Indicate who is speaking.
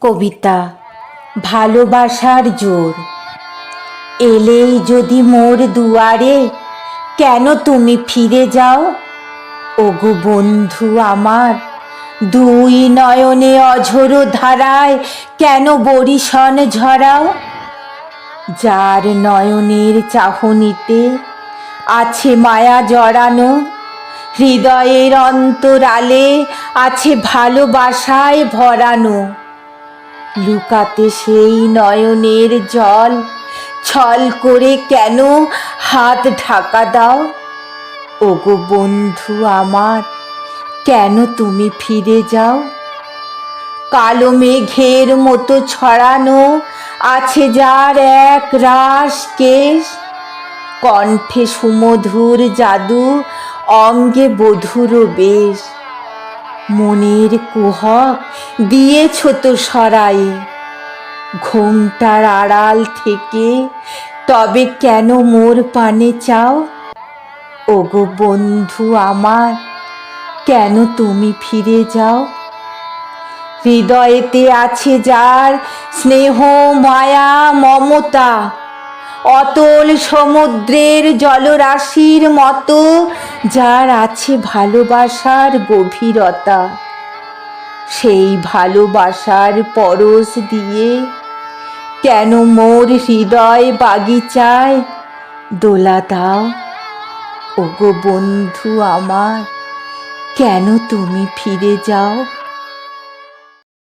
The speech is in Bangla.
Speaker 1: কবিতা, ভালোবাসার জোর। এলেই যদি মোর দুয়ারে কেন তুমি ফিরে যাও? ওগো বন্ধু আমার, দুই নয়নে অঝোর ধারায় কেন বরিশন ঝরাও? যার নয়নের চাহনিতে আছে মায়া জড়ানো, হৃদয়ের অন্তরালে আছে ভালোবাসায় ভরানো। লুকাতে সেই নয়নের জল। ছল করে কেন হাত ঢাকা দাও? ওগো বন্ধু আমার, কেন তুমি ফিরে যাও? কালো মেঘের মতো ছড়ানো আছে যার এক রাস কেশ। কণ্ঠে সুমধুর জাদু অঙ্গে বধুর বেশ। মনের কুহক দিয়েছ তো সরাই। ঘোমটার আড়াল থেকে তবে কেন মোর পানে চাও? ওগো বন্ধু আমার, কেন তুমি ফিরে যাও? হৃদয়েতে আছে যার স্নেহ, মায়া, মমতা। অতল সমুদ্রের জলরাশির মতো, যার আছে ভালোবাসার গভীরতা। সেই ভালোবাসার পরশ দিয়ে কেন মোর হৃদয় বাগিচায়? দোলা দাও, ওগো বন্ধু আমার, কেন তুমি ফিরে যাও?